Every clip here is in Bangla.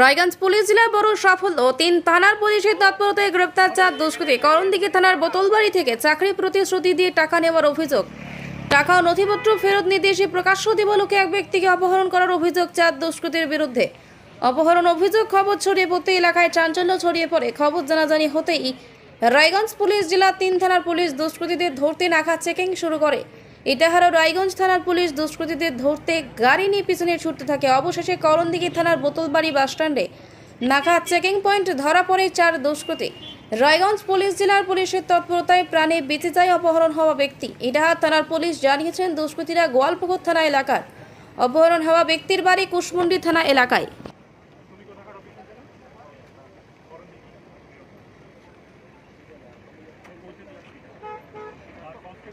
রায়গঞ্জ পুলিশ জেলার বড় সাফল্য, তিন থানার পুলিশের তৎপরতায় গ্রেপ্তার চার দুষ্কৃতী। করণদিঘি থানার বোতলবাড়ি থেকে চাকরি প্রতিশ্রুতি দিয়ে টাকা নেওয়ার অভিযোগ। টাকা ও নথিপত্র ফেরত নির্দেশে প্রকাশ্য দিবলোকে এক ব্যক্তিকে অপহরণ করার অভিযোগ চার দুষ্কৃতীর বিরুদ্ধে। অপহরণ অভিযোগ খবর ছড়িয়ে পড়তে এলাকায় চাঞ্চল্য ছড়িয়ে পড়ে। খবর জানাজানি হতেই রায়গঞ্জ পুলিশ জেলার তিন থানার পুলিশ দুষ্কৃতীদের ধরতে নাকা চেকিং শুরু করে। ইটাহার রায়গঞ্জ থানার পুলিশ দুষ্কৃতীদের ধরতে গাড়ি নিয়ে পিছনে ছুটতে থাকে। অবশেষে করণদিঘি থানার বোতলবাড়ি বাসস্ট্যান্ডে নাকা চেকিং পয়েন্ট ধরা পড়ে চার দুষ্কৃতী। রায়গঞ্জ পুলিশ জেলার পুলিশের তৎপরতায় প্রাণে বেঁচে যায় অপহরণ হওয়া ব্যক্তি। ইটাহার থানার পুলিশ জানিয়েছেন, দুষ্কৃতীরা গোয়ালপুকুর থানা এলাকার। অপহরণ হওয়া ব্যক্তির বাড়ি কুশমুন্ডি থানা এলাকায়।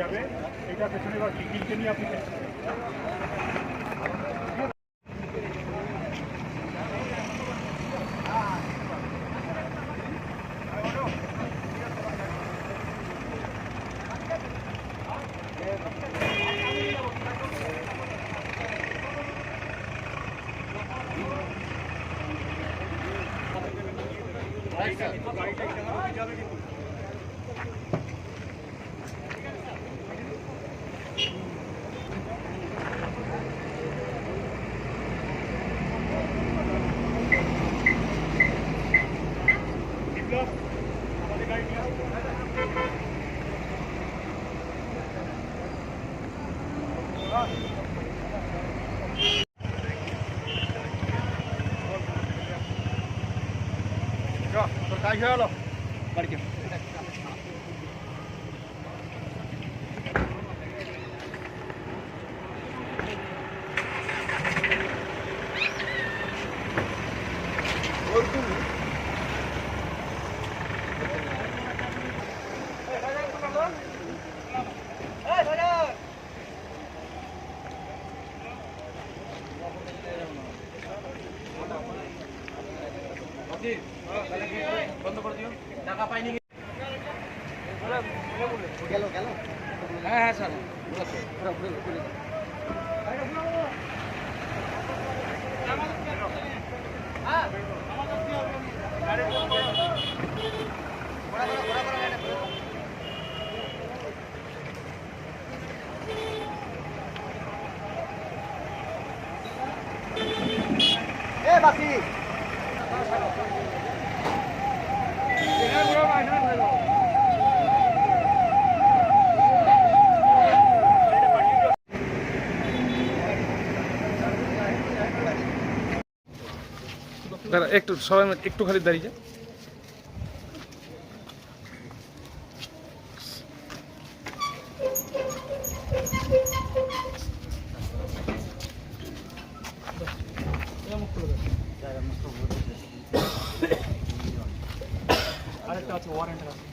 যাবে। এটা পেছনে এবার টিকিটকে নিয়ে আপনি বিপ্লব চ, তোর কাজ হয়ে গেল বন্ধ করে দিও টাকা পাইনি গেল গেল হ্যাঁ হ্যাঁ স্যার বাকি। একটু সবাই একটু খালি দাঁড়িয়ে যা। వచ్చి వారంట్ రాసి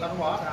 తర్వాత